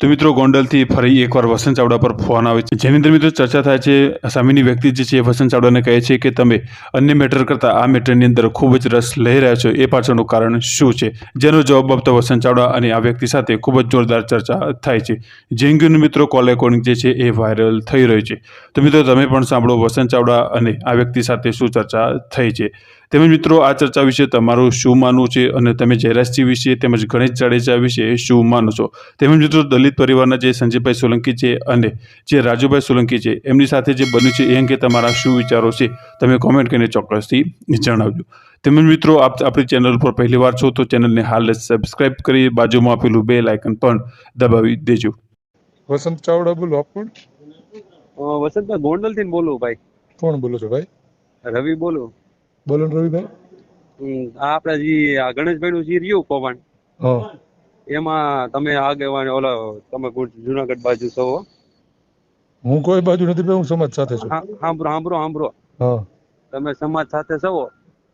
તો મિત્રો ગોંડલથી ફરી એકવાર વસંત ચાવડા પર ફોન આવે છે. જેની અંદર મિત્રો ચર્ચા થાય છે સામેની વ્યક્તિ જે છે એ વસંત ચાવડાને કહે છે કે તમે અન્ય મેટર કરતાં આ મેટરની અંદર ખૂબ જ રસ લઈ રહ્યા છો. એ પાછળનું કારણ શું છે? જેનો જવાબ આપતો વસંત ચાવડા અને આ વ્યક્તિ સાથે ખૂબ જ જોરદાર ચર્ચા થાય છે. જેંગ્યુનું મિત્રો કોલ રેકોર્ડિંગ જે છે એ વાયરલ થઈ રહ્યું છે. તો મિત્રો તમે પણ સાંભળો વસંત ચાવડા અને આ વ્યક્તિ સાથે શું ચર્ચા થઈ છે. તેમજ મિત્રો આ ચર્ચા વિશે તમારું શું માનવું છે? અને તમે જયરાજસિંહ વિશે તેમજ ગણેશ જાડેજા વિશે શું માનો છો? તેમજ મિત્રો દલિત પરિવારના જે સંજયભાઈ સોલંકી છે અને જે રાજુભાઈ સોલંકી છે એમની સાથે જે બન્યું છે એ અંગે તમારા શું વિચારો છે તમે કોમેન્ટ કરીને ચોક્કસથી જણાવજો. તેમજ મિત્રો આપ આપણી ચેનલ પર પહેલીવાર છો તો ચેનલને હાલ જ સબસ્ક્રાઇબ કરી બાજુમાં આપેલું બે લાયકન પણ દબાવી દેજો. વસંત ચાવડા બોલો આપ કોણ? વસંતભાઈ ગોંડલથી બોલું ભાઈ. કોણ બોલો છો ભાઈ? રવિ બોલો. બોલો રવિભાઈ. આ આપણા જે આ ગણેશભાઈ નું જે રહ્યું કૌભાંડ હા. એમાં તમે આગેવાન ઓલો તમે જુનાગઢ બાજુ છો હું. કોઈ બાજુ નથી હું સમાજ સાથે છું. સાંભળો સાંભળો સાંભળો તમે સમાજ સાથે છો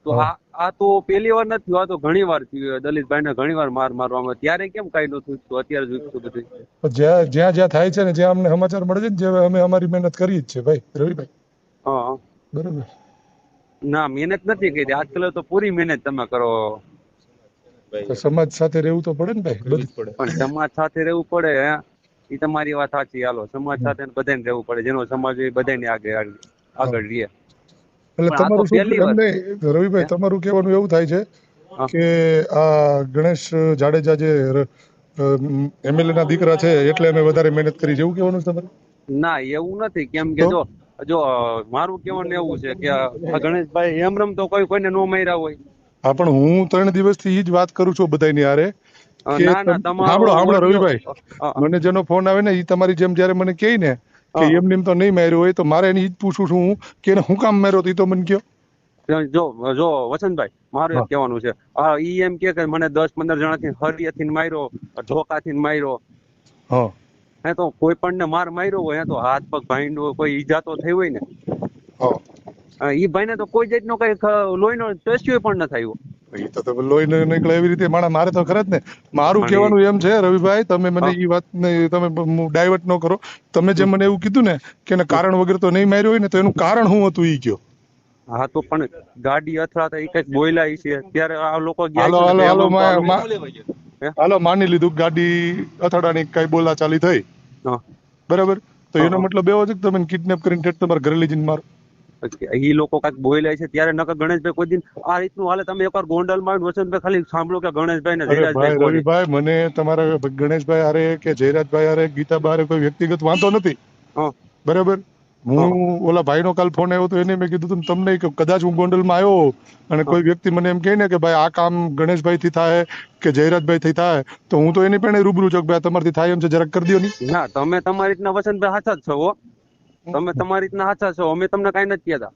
તો આ આ તો પહેલી વાર નથી આ તો ઘણી વાર થયું દલિતભાઈ ને ઘણી વાર માર મારવામાં ત્યારે કેમ કઈ નતું થયું? અત્યારે જોઈતું બધું. જ્યાં જ્યાં જ્યાં થાય છે ને જ્યાં અમને સમાચાર મળે છે ને જે અમે અમારી મહેનત કરી જ છે ભાઈ રવિભાઈ. હા હા. બરાબર. ના મહેનત નથી કરી. આજકાલ તો પૂરી મહેનત તમે કરો. તો સમાજ સાથે રહેવું તો પડે ને ભાઈ બધું. પણ સમાજ સાથે રહેવું પડે હે? એ તમારી વાત સાચી હાલો. સમાજ સાથે બધાને રહેવું પડે જેનો સમાજ એ બધાને આગળ આગળ રહીએ એટલે તમારું શું એમને રવિભાઈ તમારું કહેવાનું એવું થાય છે કે આ ગણેશ જાડેજા જે એમએલએ ના દીકરા છે એટલે અમે વધારે મહેનત કરી. જેવું એવું કહેવાનું છે તમારે? ના એવું નથી. કેમ કે જો જો મારું કહેવાનું એવું છે કે ગણેશભાઈ એમ રમ તો કોઈ કોઈને નો માર્યા હોય. હા પણ હું ત્રણ દિવસથી થી જ વાત કરું છું બધાની હારે. સાંભળો સાંભળો રવિભાઈ. મને જેનો ફોન આવે ને એ તમારી જેમ જયારે મને કહે ને કે. એમને એમ તો નહીં માર્યો હોય તો મારે એને જ પૂછું છું હું કે હું કામ માર્યો તો તો મને કયો. જો જો વસંતભાઈ મારું. એક કહેવાનું છે. હા ઈ એમ કે મને દસ પંદર જણા જણાથી હરિયાથી માર્યો ધોકાથી માર્યો. હે. તો કોઈ પણ ને માર માર્યો હોય તો હાથ પગ ભાંગ્યો કોઈ ઈજા તો થઈ હોય ને? ઈ ભાઈને તો કોઈ જાતનો કઈ લોહી લોહીનો ટેસ્ટ પણ ન થયો ઈ તો તમે લોહી ન નીકળે એવી રીતે. માણા મારે તો ખરા જ ને. મારું કહેવાનું એમ છે રવિભાઈ તમે મને એ વાત તમે ડાયવર્ટ ન કરો. તમે જે મને એવું કીધું ને કે એને કારણ વગર તો નહીં માર્યો હોય ને તો એનું કારણ શું હતું ઈ કયો? હા તો પણ ગાડી અથડાતા એ કંઈક બોયલા ઈ છે. ત્યારે આ લોકો હાલો હાલો હાલો હાલો. માની લીધું કે ગાડી અથડાની કઈ બોલા ચાલી થઈ. હા. બરાબર? તો એનો મતલબ એવો છે કે તમે કિડનેપ કરીને તમારા ઘરે લઈ જઈને મારો. ઈ લોકો કંઈક બોયલા છે ત્યારે નકર ગણેશભાઈ કોઈ દિન આ રીતનું હાલે. તમે એકવાર ગોંડલમાં વસંતભાઈ ખાલી સાંભળો કે ગણેશભાઈ ને ભાઈ છે. રવિભાઈ મને તમારા ગણેશભાઈ અરે કે જયરાજભાઈ અરે ગીતા બારે કોઈ વ્યક્તિગત વાંધો નથી. બરાબર? હું ઓલા ભાઈનો કાલ ફોન આવ્યો તો એને મેં કીધું તું તમને કે કદાચ હું ગોંડલમાં આવ્યો અને કોઈ વ્યક્તિ મને એમ કહે ને કે ભાઈ આ કામ ગણેશભાઈ થી થાય કે જયરાજભાઈ થી થાય તો હું તો એની પણ રૂબરૂ છું કે ભાઈ તમારથી થાય એમ છે જરાક કરી દો ની. ના તમે તમારી રીતના વસંતભાઈ સાચા જ છો તમે તમારી રીતના સાચા છો. અમે તમને કઈ નથી કહેતા.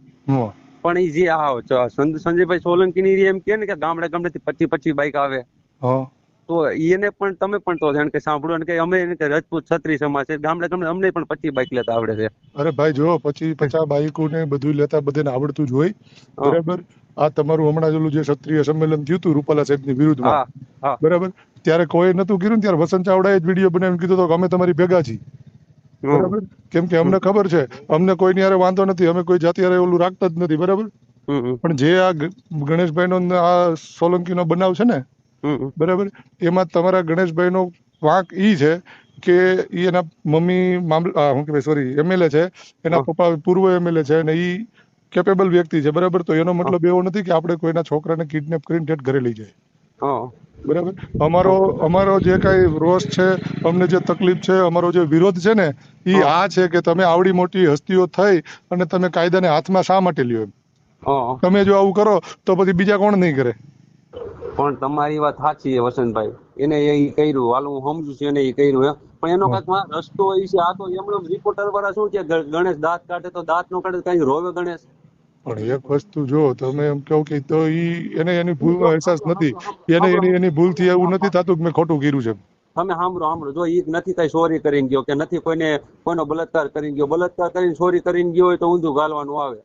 પણ એ જે આ સંજયભાઈ સોલંકી ની એમ કે ને કે ગામડે ગામડે થી પચી પચી બાઈક આવે. તો એને પણ તમે પણ તો જાણ કે સાંભળો ને કે અમે એને કે રજપૂત છત્રી સમાજ છે. ગામડે ગામડે અમને પણ પચી બાઈક લેતા આવડે છે. અરે ભાઈ જો પછી પચાસ બાઈકો ને બધું લેતા બધાને આવડતું જ હોય. બરાબર? આ તમારું હમણાં જેલું જે ક્ષત્રિય સંમેલન થયું હતું રૂપાલા સાહેબની વિરુદ્ધમાં. હા હા. બરાબર? ત્યારે કોઈ નતું કર્યું ત્યારે વસંત ચાવડાએ જ વીડિયો બનાવીને કીધું તો કે અમે તમારી ભેગા છીએ. બરાબર? કેમ કે અમને ખબર છે અમને કોઈની હારે વાંધો નથી અમે કોઈ જાતિ હારે ઓલું રાખતા જ નથી બરાબર? પણ જે આ ગણેશભાઈ નો આ સોલંકી નો બનાવ છે ને. બરાબર? એમાં તમારા ગણેશભાઈ નો વાંક ઈ છે કે ઈ એના મમ્મી મામલ શું કેવાય સોરી એમએલએ છે એના પપ્પા પૂર્વ એમએલએ છે અને ઈ કેપેબલ વ્યક્તિ છે બરાબર? તો એનો મતલબ એવો નથી કે આપણે કોઈના છોકરાને કિડનેપ કરીને ઠેઠ ઘરે લઈ જાય. હા. બરાબર? અમારો અમારો જે કઈ રોષ છે અમને જે તકલીફ છે અમારો જે વિરોધ છે ને એ. આ છે કે તમે આવડી મોટી હસ્તીઓ થઈ અને તમે કાયદાને હાથમાં શા માટે લ્યો એમ? હા. તમે જો આવું કરો તો પછી બીજા કોણ નહીં કરે? પણ તમારી વાત સાચી છે વસંતભાઈ. એને એ કર્યું. હાલ હું સમજુ છું એને એ કર્યું એમ. પણ એનો કાંઈક રસ્તો એ છે. આ તો એમણે રિપોર્ટર વાળા શું કે ગણેશ દાંત કાઢે તો દાંત નો કાઢે કઈ રોવે ગણેશ? પણ એક વસ્તુ જો તમે એમ કહો કે તો ઈ એને એની ભૂલનો અહેસાસ નથી. એને એની એની ભૂલથી એવું નથી થતું કે મેં ખોટું કર્યું છે. તમે સાંભળો સાંભળો. જો ઈ નથી કઈ ચોરી કરીને ગયો કે નથી કોઈને કોઈનો બલાત્કાર કરીને ગયો. બલાત્કાર કરીને ચોરી કરીને ગયો હોય તો ઊંધું ગાલવાનું આવે.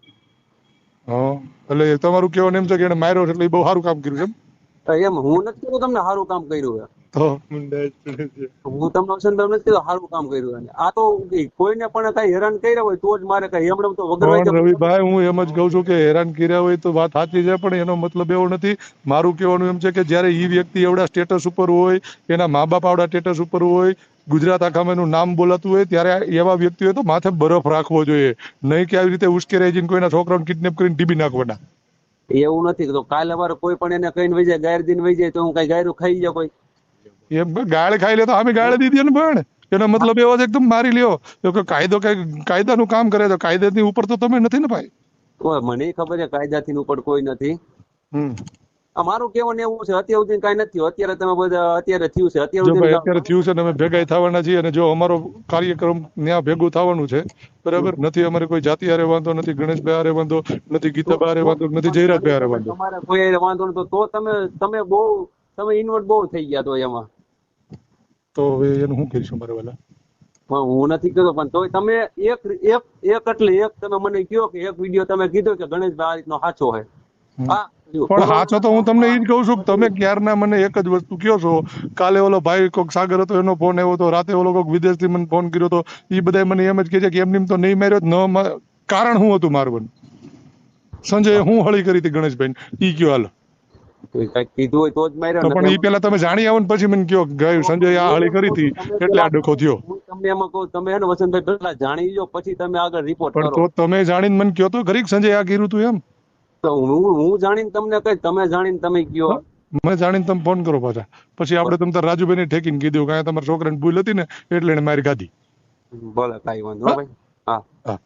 હા એટલે તમારું કહેવાનું એમ છે કે એને માર્યો એટલે બહુ સારું કામ કર્યું છે એમ? હું નથી કહેતો તમને સારું કામ કર્યું છે. તો તમને છે. હું તમને વસંતભાઈ સારું કામ કર્યું છે આ તો કોઈને પણ કઈ હેરાન કર્યા હોય તો જ મારે કઈ એમણે તો વગર રવિભાઈ હું એમ જ કહું છું કે હેરાન કર્યા હોય તો વાત સાચી છે પણ એનો મતલબ એવો નથી. મારું કહેવાનું એમ છે કે જ્યારે ઈ વ્યક્તિ એવડા સ્ટેટસ ઉપર હોય એના મા બાપ આવડા સ્ટેટસ ઉપર હોય ગુજરાત આખામાં એનું નામ બોલાતું હોય ત્યારે એવા વ્યક્તિઓએ તો માથે બરફ રાખવો જોઈએ. નહીં કે આવી રીતે ઉશ્કેરાઈ જઈને કોઈના છોકરાને કિડનેપ કરીને ડીબી નાખવાના. એવું નથી. તો કાલે અમારે કોઈ પણ એને કહીને વહી જાય ગાયર દિન વહી જાય તો હું કઈ ગાયરું ખાઈ જાય કોઈ. એમ ગાળ ખાઈ લે તો અમે ગાળ દીધી ને પણ એનો મતલબ એવો છે કે તમે મારી લ્યો. કે કાયદો કઈ કાયદાનું કામ કરે તો કાયદાની ઉપર તો તમે નથી ને ભાઈ? મને ખબર છે કાયદાથી ઉપર કોઈ નથી. હમ. મારું એવું છે અત્યાર સુધી કઈ નથી અત્યારે તમે બધા અત્યારે થયું છે. અત્યાર સુધી અત્યારે થયું છે અમે ભેગા થવાના છીએ અને જો અમારો કાર્યક્રમ ત્યાં ભેગું થવાનું છે બરાબર? નથી અમારે કોઈ જાતિ હારે વાંધો નથી ગણેશભાઈ હારે વાંધો નથી ગીતાભાઈ હારે વાંધો નથી જયરાજભાઈ હારે વાંધો. તમારે કોઈ વાંધો નતો તો તમે તમે બહુ તમે ઇન્વર્ટ બહુ થઈ ગયા તો એમાં. તો હવે એનું શું કરીશું મારે વાલા? પણ હું નથી કહેતો પણ તોય તમે એક એક એક એટલે એક તમે મને કહો કે એક વીડિયો તમે કીધો કે ગણેશભાઈ આ રીતનો સાચો છે પણ સાચો તો હું તમને એ જ કહું છું કે તમે ક્યારના મને એક જ વસ્તુ કયો છો? કાલે ઓલો ભાઈ કોઈક સાગર હતો એનો ફોન આવ્યો હતો રાતે ઓલો કોઈક વિદેશથી મને ફોન કર્યો હતો એ બધા મને એમ જ કહે છે કે એમની તો નહીં માર્યો ન કારણ શું હતું મારું સંજય હું હળી કરી હતી ગણેશભાઈ ઈ કયો હાલ. કાંઈક કીધું હોય તો જ માર્યો પણ ઈ પેલા તમે જાણી આવો ને પછી મને કયો ગયું સંજય આ હળી કરી હતી. એટલે આ ડખો થયો. તમને એમાં કહું તમે હે ને વસંતભાઈ પેલા જાણી લો પછી તમે આગળ રિપોર્ટ પણ તો તમે જાણીને મને કયો તો ખરી સંજય આ કર્યું તું એમ? તો હું હું જાણીને તમને કઈ તમે જાણીને તમે કયો. મને જાણીને તમે ફોન કરો પાછા. પછી આપણે તમે તાર રાજુભાઈને ઠેકીને કીધું કે તમારા છોકરાને ભૂલ હતી ને એટલે એને મારી ગાધી ભલે કાંઈ વાંધો ભાઈ હા. હા.